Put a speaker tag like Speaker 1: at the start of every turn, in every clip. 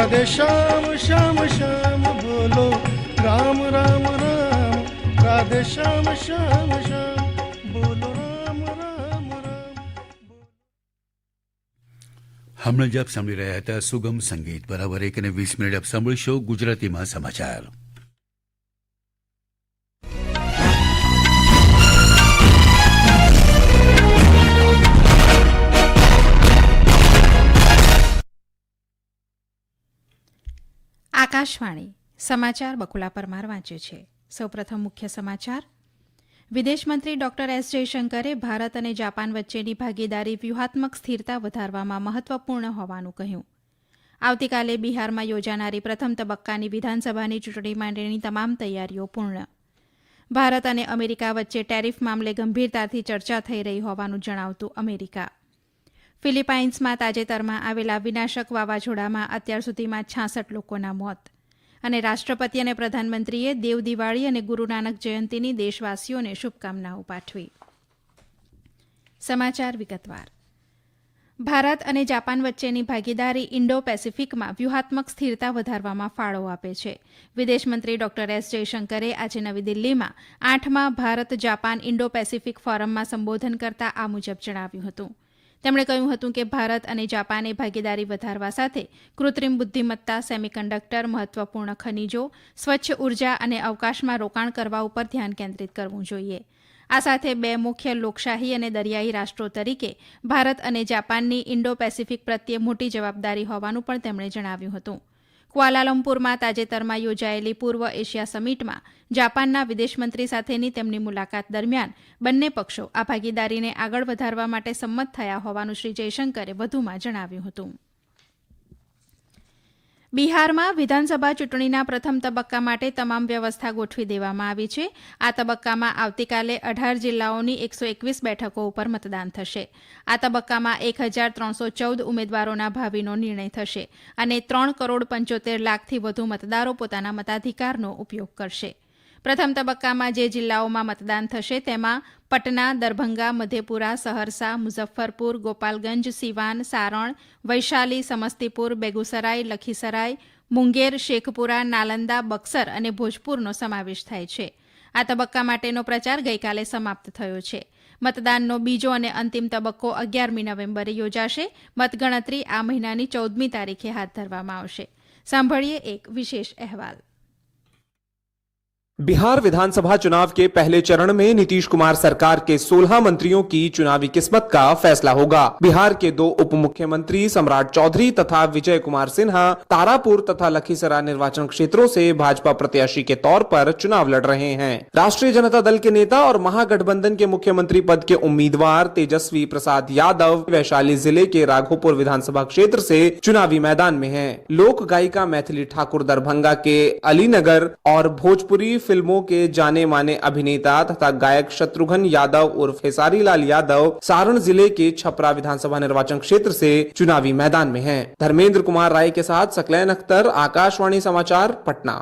Speaker 1: રાધે, શ્યામ શ્યામ શ્યામ બોલો. રામ રામ રામ. રાધે, શ્યામ શ્યામ શ્યામ બોલો. રામ રામ રામ
Speaker 2: હમણાં જ આપ સાંભળી રહ્યા હતા સુગમ સંગીત. બરાબર એક અને વીસ મિનિટ આપ સાંભળશો ગુજરાતીમાં સમાચાર.
Speaker 3: આકાશવાણી સમાચાર બકુલા પરમાર વાંચે છે. સૌપ્રથમ મુખ્ય સમાચાર. વિદેશમંત્રી ડોક્ટર એસ જયશંકરે ભારત અને જાપાન વચ્ચેની ભાગીદારી વ્યૂહાત્મક સ્થિરતા વધારવામાં મહત્વપૂર્ણ હોવાનું કહ્યું. આવતીકાલે બિહારમાં યોજાનારી પ્રથમ તબક્કાની વિધાનસભાની ચૂંટણી માટેની તમામ તૈયારીઓ પૂર્ણ. ભારત અને અમેરિકા વચ્ચે ટેરિફ મામલે ગંભીરતાથી ચર્ચા થઈ રહી હોવાનું જણાવતું અમેરિકા. ફિલિપાઇન્સમાં તાજેતરમાં આવેલા વિનાશક વાવાઝોડામાં અત્યાર સુધીમાં છાસઠ લોકોના મોત. અને રાષ્ટ્રપતિ અને પ્રધાનમંત્રીએ દેવ દિવાળી અને ગુરુ નાનક જયંતીની દેશવાસીઓને શુભકામનાઓ પાઠવી. સમાચાર વિગતવાર. ભારત અને જાપાન વચ્ચેની ભાગીદારી ઇન્ડો પેસિફિકમાં વ્યૂહાત્મક સ્થિરતા વધારવામાં ફાળો આપે છે. વિદેશમંત્રી ડોક્ટર એસ જયશંકરે આજે નવી દિલ્હીમાં આઠમા ભારત જાપાન ઇન્ડો પેસિફિક ફોરમમાં સંબોધન કરતા આ મુજબ જણાવ્યું હતું. તેમણે કહ્યું હતું કે ભારત અને જાપાને ભાગીદારી વધારવા સાથે કૃત્રિમ બુદ્ધિમત્તા, સેમિકન્ડક્ટર, મહત્વપૂર્ણ ખનીજો, સ્વચ્છ ઊર્જા અને અવકાશમાં રોકાણ કરવા ઉપર ધ્યાન કેન્દ્રિત કરવું જોઈએ. આ સાથે બે મુખ્ય લોકશાહી અને દરિયાઈ રાષ્ટ્રો તરીકે ભારત અને જાપાનની ઇન્ડો પેસિફિક પ્રત્યે મોટી જવાબદારી હોવાનું પણ તેમણે જણાવ્યું હતું. ક્વાલાલંપુરમાં તાજેતરમાં યોજાયેલી પૂર્વ એશિયા સમિટમાં જાપાનના વિદેશમંત્રી સાથેની તેમની મુલાકાત દરમિયાન બંને પક્ષો આ ભાગીદારીને આગળ વધારવા માટે સંમત થયા હોવાનું શ્રી જયશંકરે વધુમાં જણાવ્યું હતું. બિહારમાં વિધાનસભા ચૂંટણીના પ્રથમ તબક્કા માટે તમામ વ્યવસ્થા ગોઠવી દેવામાં આવી છે. આ તબક્કામાં આવતીકાલે અઢાર જિલ્લાઓની એકસો એકવીસ બેઠકો ઉપર મતદાન થશે. આ તબક્કામાં એક હજાર ત્રણસો ચૌદ ઉમેદવારોના ભાવિનો નિર્ણય થશે અને ત્રણ કરોડ પંચોતેર લાખથી વધુ મતદારો પોતાના મતાધિકારનો ઉપયોગ કરશે. પ્રથમ તબક્કામાં જે જિલ્લાઓમાં મતદાન થશે તેમાં પટના, દરભંગા, મધેપુરા, સહરસા, મુઝફ્ફરપુર, ગોપાલગંજ, સિવાન, સારણ, વૈશાલી, સમસ્તીપુર, બેગુસરાય, લખીસરાય, મુંગેર, શેખપુરા, નાલંદા, બક્સર અને ભોજપુરનો સમાવેશ થાય છે. આ તબક્કા માટેનો પ્રચાર ગઈકાલે સમાપ્ત થયો છે. મતદાનનો બીજો અને અંતિમ તબક્કો અગિયારમી નવેમ્બરે યોજાશે. મતગણતરી આ મહિનાની ચૌદમી તારીખે હાથ ધરવામાં આવશે. સાંભળીએ એક વિશેષ અહેવાલ.
Speaker 4: बिहार विधानसभा चुनाव के पहले चरण में नीतीश कुमार सरकार के 16 मंत्रियों की चुनावी किस्मत का फैसला होगा। बिहार के दो उप मुख्यमंत्री सम्राट चौधरी तथा विजय कुमार सिन्हा तारापुर तथा लखीसराय निर्वाचन क्षेत्रों से भाजपा प्रत्याशी के तौर पर चुनाव लड़ रहे हैं। राष्ट्रीय जनता दल के नेता और महागठबंधन के मुख्यमंत्री पद के उम्मीदवार तेजस्वी प्रसाद यादव वैशाली ज़िले के राघोपुर विधानसभा क्षेत्र से चुनावी मैदान में है। लोक गायिका मैथिली ठाकुर दरभंगा के अलीनगर और भोजपुरी फ़िल्मों के जाने माने अभिनेता तथा गायक शत्रुघ्न यादव उर्फ़ खेसारी लाल यादव सारण ज़िले के छपरा विधानसभा निर्वाचन क्षेत्र से चुनावी मैदान में हैं। धर्मेंद्र कुमार राय के साथ सकलैन अख्तर, आकाशवाणी समाचार, पटना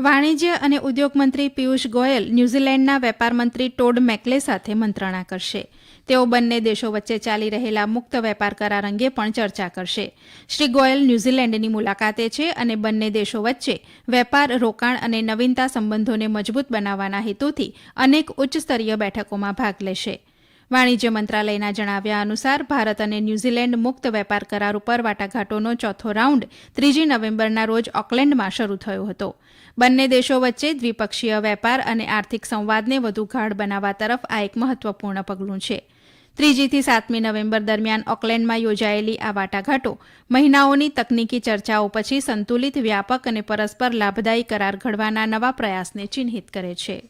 Speaker 3: વાણિજ્ય અને ઉદ્યોગ મંત્રી પિયુષ ગોયલ ન્યૂઝીલેન્ડના વેપાર મંત્રી ટોડ મેકલે સાથે મંત્રણા કરશે. તેઓ બંને દેશો વચ્ચે ચાલી રહેલા મુક્ત વેપાર કરાર અંગે પણ ચર્ચા કરશે. શ્રી ગોયલ ન્યૂઝીલેન્ડની મુલાકાતે છે અને બંને દેશો વચ્ચે વેપાર, રોકાણ અને નવીનતા સંબંધોને મજબૂત બનાવવાના હેતુથી અનેક ઉચ્ચ સ્તરીય બેઠકોમાં ભાગ લેશે. વાણિજ્ય મંત્રાલયના જણાવ્યા અનુસાર, ભારત અને ન્યૂઝીલેન્ડ મુક્ત વેપાર કરાર ઉપર વાટાઘાટોનો ચોથો રાઉન્ડ ત્રીજી નવેમ્બરના રોજ ઓકલેન્ડમાં શરૂ થયો હતો. બંને દેશો વચ્ચે દ્વિપક્ષીય વેપાર અને આર્થિક સંવાદને વધુ ગાઢ બનાવવા તરફ આ એક મહત્વપૂર્ણ પગલું છે. ત્રીજીથી સાતમી નવેમ્બર દરમિયાન ઓકલેન્ડમાં યોજાયેલી આ વાટાઘાટો મહિનાઓની તકનીકી ચર્ચાઓ પછી સંતુલિત, વ્યાપક અને પરસ્પર લાભદાયી કરાર ઘડવાના નવા પ્રયાસને ચિહ્નિત કરે છે.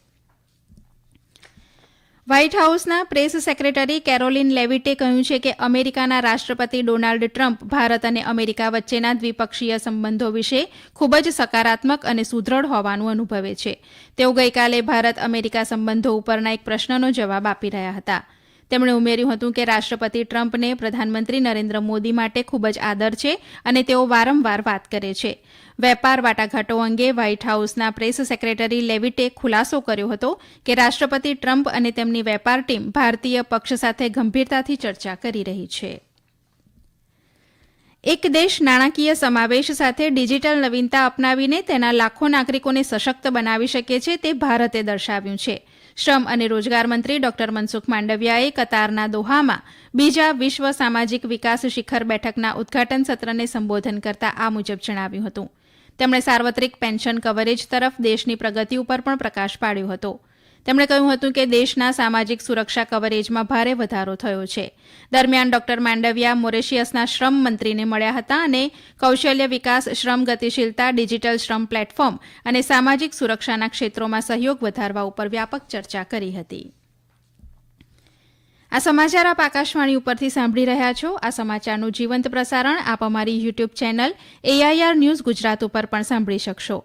Speaker 3: વ્હાઇટ હાઉસના પ્રેસ સેક્રેટરી કેરોલિન લેવિટે કહ્યું છે કે અમેરિકાના રાષ્ટ્રપતિ ડોનાલ્ડ ટ્રમ્પ ભારત અને અમેરિકા વચ્ચેના દ્વિપક્ષીય સંબંધો વિશે ખૂબ જ સકારાત્મક અને સુદૃઢ હોવાનું અનુભવે છે. તેઓ ગઈકાલે ભારત અમેરિકા સંબંધો ઉપરના એક પ્રશ્નનો જવાબ આપી રહ્યા હતા. તેમણે ઉમેર્યું હતું કે રાષ્ટ્રપતિ ટ્રમ્પને પ્રધાનમંત્રી નરેન્દ્ર મોદી માટે ખૂબ જ આદર છે અને તેઓ વારંવાર વાત કરે છે. વેપાર વાટાઘાટો અંગે વ્હાઇટ હાઉસના પ્રેસ સેક્રેટરી લેવિટે ખુલાસો કર્યો હતો કે રાષ્ટ્રપતિ ટ્રમ્પ અને તેમની વેપાર ટીમ ભારતીય પક્ષ સાથે ગંભીરતાથી ચર્ચા કરી રહી છે. એક દેશ નાણાકીય સમાવેશ સાથે ડિજિટલ નવીનતા અપનાવીને તેના લાખો નાગરિકોને સશક્ત બનાવી શકે છે તે ભારતે દર્શાવ્યું છે. શ્રમ અને રોજગાર મંત્રી ડોક્ટર મનસુખ માંડવિયાએ કતારના દોહામાં બીજા વિશ્વ સામાજિક વિકાસ શિખર બેઠકના ઉદઘાટન સત્રને સંબોધન કરતા આ મુજબ જણાવ્યું હતું. તેમણે સાર્વત્રિક પેન્શન કવરેજ તરફ દેશની પ્રગતિ ઉપર પણ પ્રકાશ પાડ્યો હતો. તેમણે કહ્યું હતું કે દેશના સામાજિક સુરક્ષા કવરેજમાં ભારે વધારો થયો છે. દરમિયાન ડોક્ટર માંડવિયા મોરેશિયસના શ્રમ મંત્રીને મળ્યા હતા અને કૌશલ્ય વિકાસ, શ્રમ ગતિશીલતા, ડિજિટલ શ્રમ પ્લેટફોર્મ અને સામાજિક સુરક્ષાના ક્ષેત્રોમાં સહયોગ વધારવા ઉપર વ્યાપક ચર્ચા કરી હતી. આ સમાચાર આપ આકાશવાણી ઉપરથી સાંભળી રહ્યા છો. આ સમાચારનું જીવંત પ્રસારણ આપ અમારી YouTube channel AIR news Gujarat ઉપર પણ સાંભળી શકશો.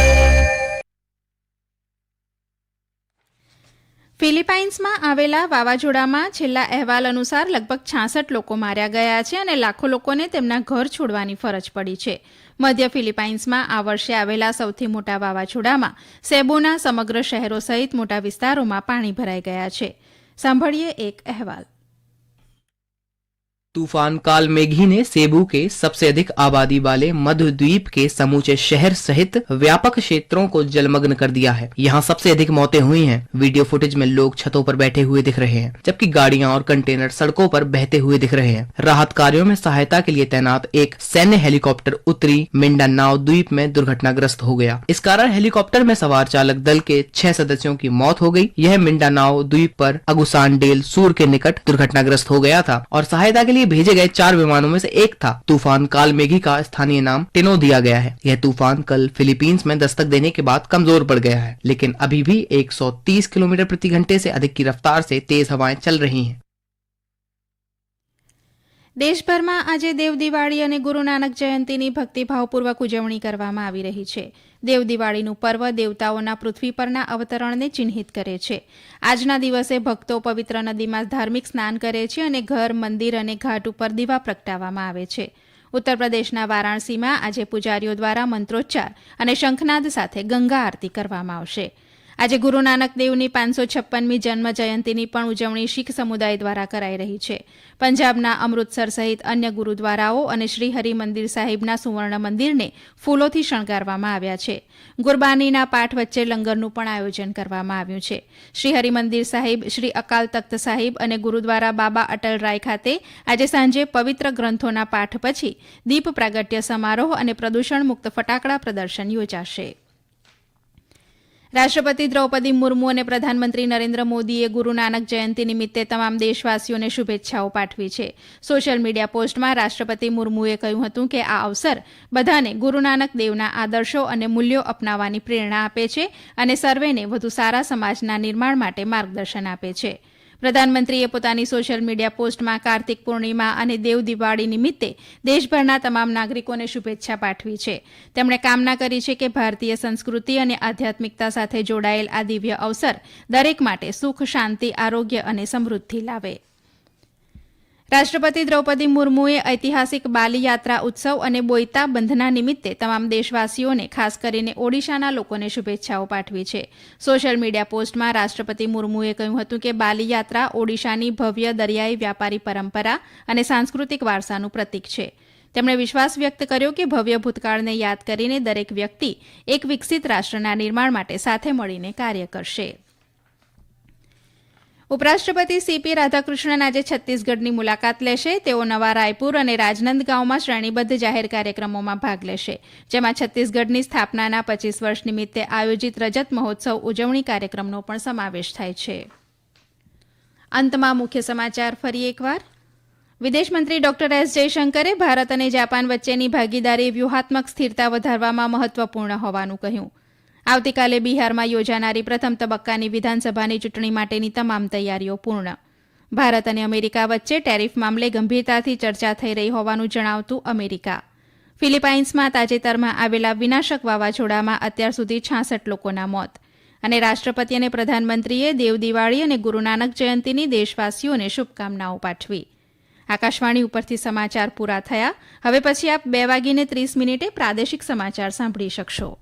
Speaker 3: ફિલિપાઇન્સમાં આવેલા વાવાઝોડામાં છેલ્લા અહેવાલ અનુસાર લગભગ છાસઠ લોકો માર્યા ગયા છે અને લાખો લોકોને તેમના ઘર છોડવાની ફરજ પડી છે. મધ્ય ફિલિપાઇન્સમાં આ વર્ષે આવેલા સૌથી મોટા વાવાઝોડામાં સેબોના સમગ્ર શહેરો સહિત મોટા વિસ્તારોમાં પાણી ભરાઈ ગયા છે. સાંભળીએ એક અહેવાલ.
Speaker 5: तूफ़ान काल मेघी ने सेबू के सबसे अधिक आबादी वाले मध्य द्वीप के समूचे शहर सहित व्यापक क्षेत्रों को जलमग्न कर दिया है। यहाँ सबसे अधिक मौतें हुई हैं। वीडियो फुटेज में लोग छतों पर बैठे हुए दिख रहे हैं, जबकि गाड़ियाँ और कंटेनर सड़कों पर बहते हुए दिख रहे हैं। राहत कार्यों में सहायता के लिए तैनात एक सैन्य हेलीकॉप्टर उत्तरी मिंडानाव द्वीप में दुर्घटनाग्रस्त हो गया। इस कारण हेलीकॉप्टर में सवार चालक दल के छह सदस्यों की मौत हो गई यह मिंडानाव द्वीप पर अगुसान डेल सूर के निकट दुर्घटनाग्रस्त हो गया था और सहायता के लिए भेजे गए चार विमानों में से एक था। तूफ़ान काल मेघी का स्थानीय नाम टिनो दिया गया है। यह तूफ़ान कल फिलीपींस में दस्तक देने के बाद कमज़ोर पड़ गया है, लेकिन अभी भी 130 किलोमीटर प्रति घंटे से अधिक की रफ्तार से तेज हवाएँ चल रही हैं।
Speaker 3: દેશભરમાં આજે દેવ દિવાળી અને ગુરુ નાનક જયંતીની ભક્તિભાવપૂર્વક ઉજવણી કરવામાં આવી રહી છે. દેવ દિવાળીનું પર્વ દેવતાઓના પૃથ્વી પરના અવતરણને ચિહ્નિત કરે છે. આજના દિવસે ભક્તો પવિત્ર નદીમાં ધાર્મિક સ્નાન કરે છે અને ઘર, મંદિર અને ઘાટ ઉપર દીવા પ્રગટાવવામાં આવે છે. ઉત્તર પ્રદેશના વારાણસીમાં આજે પૂજારીઓ દ્વારા મંત્રોચ્ચાર અને શંખનાદ સાથે ગંગા આરતી કરવામાં આવશે. આજે ગુરુ નાનક દેવની પાંચસો છપ્પનમી જન્મ જયંતીની પણ ઉજવણી શીખ સમુદાય દ્વારા કરાઈ રહી છે. પંજાબના અમૃતસર સહિત અન્ય ગુરુદ્વારાઓ અને શ્રી હરિમંદિર સાહિબના સુવર્ણ મંદિરને ફૂલોથી શણગારવામાં આવ્યા છે. ગુરબાનીના પાઠ વચ્ચે લંગરનું પણ આયોજન કરવામાં આવ્યું છે. શ્રી હરિમંદિર સાહિબ શ્રી અકાલ તખ્ત સાહિબ અને ગુરુદ્વારા બાબા અટલ રાય ખાતે આજે સાંજે પવિત્ર ગ્રંથોના પાઠ પછી દીપ પ્રાગટ્ય સમારોહ અને પ્રદૂષણ મુક્ત ફટાકડા પ્રદર્શન યોજાશે. રાષ્ટ્રપતિ દ્રૌપદી મુર્મુ અને પ્રધાનમંત્રી નરેન્દ્ર મોદીએ ગુરુ નાનક જયંતિ નિમિત્તે તમામ દેશવાસીઓને શુભેચ્છાઓ પાઠવી છે. સોશિયલ મીડિયા પોસ્ટમાં રાષ્ટ્રપતિ મુર્મુએ કહ્યું હતું કે આ અવસર બધાને ગુરુ નાનક દેવના આદર્શો અને મૂલ્યો અપનાવવાની પ્રેરણા આપે છે અને સર્વેને વધુ સારા સમાજના નિર્માણ માટે માર્ગદર્શન આપે છે. પ્રધાનમંત્રીએ પોતાની સોશિયલ મીડિયા પોસ્ટમાં કાર્તિક પૂર્ણિમા અને દેવ દિવાળી નિમિત્તે દેશભરના તમામ નાગરિકોને શુભેચ્છા પાઠવી છે. તેમણે કામના કરી છે કે ભારતીય સંસ્કૃતિ અને આધ્યાત્મિકતા સાથે જોડાયેલ આ દિવ્ય અવસર દરેક માટે સુખ, શાંતિ, આરોગ્ય અને સમૃદ્ધિ લાવે. રાષ્ટ્રપતિ દ્રૌપદી મુર્મુએ ઐતિહાસિક બાલી યાત્રા ઉત્સવ અને બોઈતા બંધના નિમિત્તે તમામ દેશવાસીઓને, ખાસ કરીને ઓડિશાના લોકોને શુભેચ્છાઓ પાઠવી છે. સોશિયલ મીડિયા પોસ્ટમાં રાષ્ટ્રપતિ મુર્મુએ કહ્યું હતું કે બાલી યાત્રા ઓડિશાની ભવ્ય દરિયાઈ વ્યાપારી પરંપરા અને સાંસ્કૃતિક વારસાનું પ્રતીક છે. તેમણે વિશ્વાસ વ્યક્ત કર્યો કે ભવ્ય ભૂતકાળને યાદ કરીને દરેક વ્યક્તિ એક વિકસિત રાષ્ટ્રના નિર્માણ માટે સાથે મળીને કાર્ય કરશે. ઉપરાષ્ટ્રપતિ સીપી રાધાકૃષ્ણન આજે છત્તીસગઢની મુલાકાત લેશે. તેઓ નવા રાયપુર અને રાજનંદગાંવમાં શ્રેણીબદ્ધ જાહેર કાર્યક્રમોમાં ભાગ લેશે. જેમાં છત્તીસગઢની સ્થાપનાના પચીસ વર્ષ નિમિત્તે આયોજિત રજત મહોત્સવ ઉજવણી કાર્યક્રમનો પણ સમાવેશ થાય છે. અંતમાં મુખ્ય સમાચાર ફરી એકવાર. વિદેશમંત્રી ડોક્ટર એસ જયશંકરે ભારત અને જાપાન વચ્ચેની ભાગીદારી વ્યૂહાત્મક સ્થિરતા વધારવામાં મહત્વપૂર્ણ હોવાનું કહ્યું. આવતીકાલે બિહારમાં યોજાનારી પ્રથમ તબક્કાની વિધાનસભાની ચૂંટણી માટેની તમામ તૈયારીઓ પૂર્ણ. ભારત અને અમેરિકા વચ્ચે ટેરિફ મામલે ગંભીરતાથી ચર્ચા થઈ રહી હોવાનું જણાવતું અમેરિકા. ફિલિપાઇન્સમાં તાજેતરમાં આવેલા વિનાશક વાવાઝોડામાં અત્યાર સુધી છાસઠ લોકોના મોત. અને રાષ્ટ્રપતિ અને પ્રધાનમંત્રીએ દેવ દિવાળી અને ગુરુ નાનક જયંતીની દેશવાસીઓને શુભકામનાઓ પાઠવી. આકાશવાણી ઉપરથી સમાચાર પૂરા થયા. હવે પછી આપ બે વાગીને ત્રીસ મિનિટે પ્રાદેશિક સમાચાર સાંભળી શકશો.